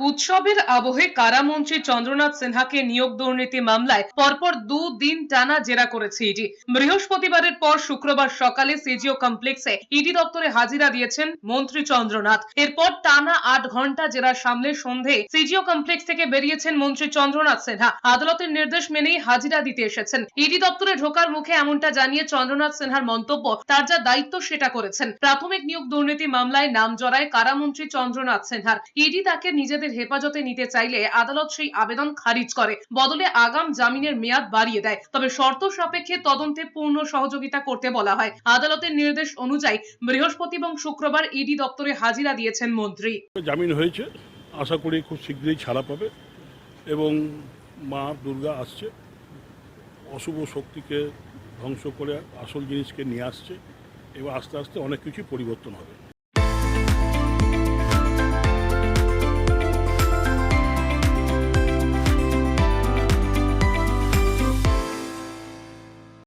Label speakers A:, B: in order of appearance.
A: উৎসবের আবহে কারামন্ত্রী চন্দ্রনাথ সিনহাকে নিয়োগ দুর্নীতি মামলায় পরপর দুদিন টানা জেরা করেছে ইডি। বৃহস্পতিবারের পর শুক্রবার সকালে সিজিও কমপ্লেক্সে ইডি দপ্তরে হাজিরা দিয়েছেন মন্ত্রী চন্দ্রনাথ। এরপর টানা আট ঘণ্টা জেরার সামনে সন্ধে সিজিও কমপ্লেক্স থেকে বেরিয়েছেন মন্ত্রী চন্দ্রনাথ সিনহা। আদালতের নির্দেশ মেনেই হাজিরা দিতে এসেছেন। ইডি দপ্তরে ঢোকার মুখে এমনটা জানিয়ে চন্দ্রনাথ সিনহার মন্তব্য, তার যা দায়িত্ব সেটা করেছেন। প্রাথমিক নিয়োগ দুর্নীতি মামলায় নাম জড়ায় কারামন্ত্রী চন্দ্রনাথ সিনহার। ইডি তাকে নিজেদের হেফাজতে নিতে চাইলে আদালত সেই আবেদন খারিজ করে। বদলে আগাম জামিনের মেয়াদ বাড়িয়ে দেয়। তবে শর্ত সাপেক্ষে তদন্তে পূর্ণ সহযোগিতা করতে বলা হয়। আদালতের নির্দেশ অনুযায়ী বৃহস্পতি এবং শুক্রবার ইডি দপ্তরে হাজিরা দিয়েছেন মন্ত্রী।
B: জামিন হয়েছে। আশা করি খুব শীঘ্রই ছাড়া পাবে এবং মা দুর্গা আসছে। অশুভ শক্তিকে ধ্বংস করে আসল জিনিসকে নিয়ে আসছে। এবং আস্তে আস্তে অনেক কিছুই পরিবর্তন হবে।